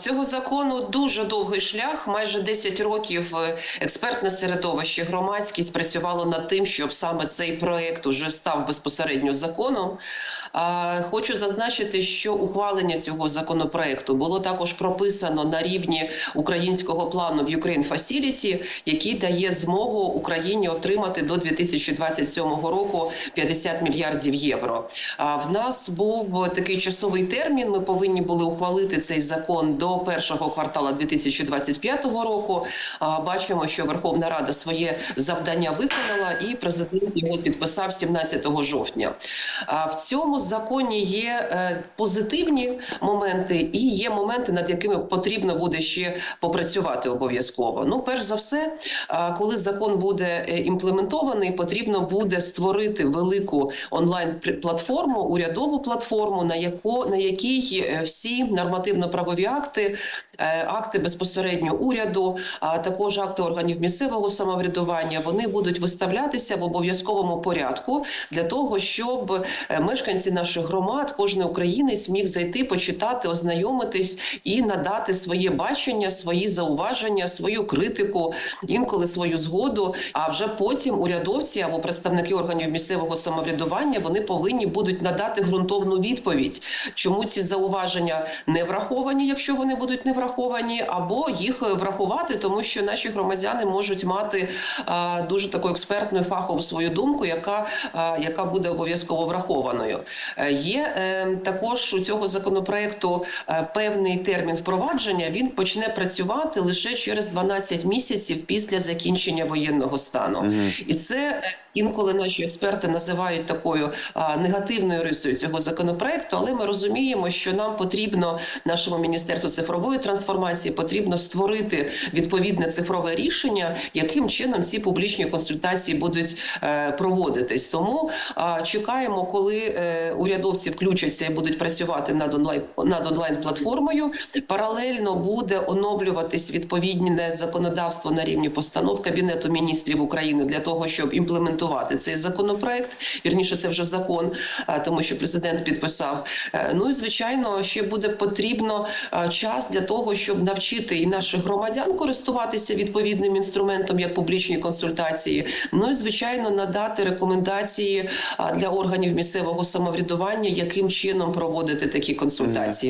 Цього закону дуже довгий шлях. Майже 10 років е, експертне середовище, громадськість працювало над тим, щоб саме цей проект уже став безпосередньо законом. Хочу зазначити, що ухвалення цього законопроекту було також прописано на рівні українського плану в Ukraine Facility, який дає змогу Україні отримати до 2027 року 50 мільярдів євро. В нас був такий часовий термін. Ми повинні були ухвалити цей закон до першого квартала 2025 року. Бачимо, що Верховна Рада своє завдання виконала, і президент його підписав 17 жовтня. В цьому законі є е, позитивні моменти і є моменти, над якими потрібно буде ще попрацювати обов'язково. Ну, перш за все, коли закон буде е, імплементований, потрібно буде створити велику онлайн-платформу, урядову платформу, на яку на якій е, всі нормативно-правові акти, е, акти безпосередньо уряду, а також акти органів місцевого самоврядування, вони будуть виставлятися в обов'язковому порядку для того, щоб е, мешканці наших громад, кожен українець міг зайти, почитати, ознайомитись і надати своє бачення, свої зауваження, свою критику, інколи свою згоду. А вже потім урядовці або представники органів місцевого самоврядування вони повинні будуть надати ґрунтовну відповідь, чому ці зауваження не враховані, якщо вони будуть не враховані, або їх е, врахувати, тому що наші громадяни можуть мати а, дуже таку експертну фахову свою думку, яка, а, яка буде обов'язково врахованою. Е, Є е, також у цього законопроекту е, певний термін впровадження. Він почне працювати лише через 12 місяців після закінчення воєнного стану, і це е, інколи наші експерти називають такою негативною рисою цього законопроекту. Але ми розуміємо, що нам потрібно нашому міністерству цифрової трансформації потрібно створити відповідне цифрове рішення, яким чином ці публічні консультації будуть е, проводитись. Тому чекаємо, коли е, урядовці включаться і будуть працювати над онлайн над онлайн платформою. Паралельно буде оновлюватись відповідне законодавство на рівні постанов Кабінету міністрів України для того, щоб імплементувати цей законопроект. Вірніше, це вже закон, а, тому що президент підписав. Е, Ну і звичайно, ще буде потрібно час для того, щоб навчити і наших громадян користуватися відповідним інструментом, як публічні консультації. Ну і звичайно, надати рекомендації для органів місцевого самоврядування, яким чином проводити такі консультації.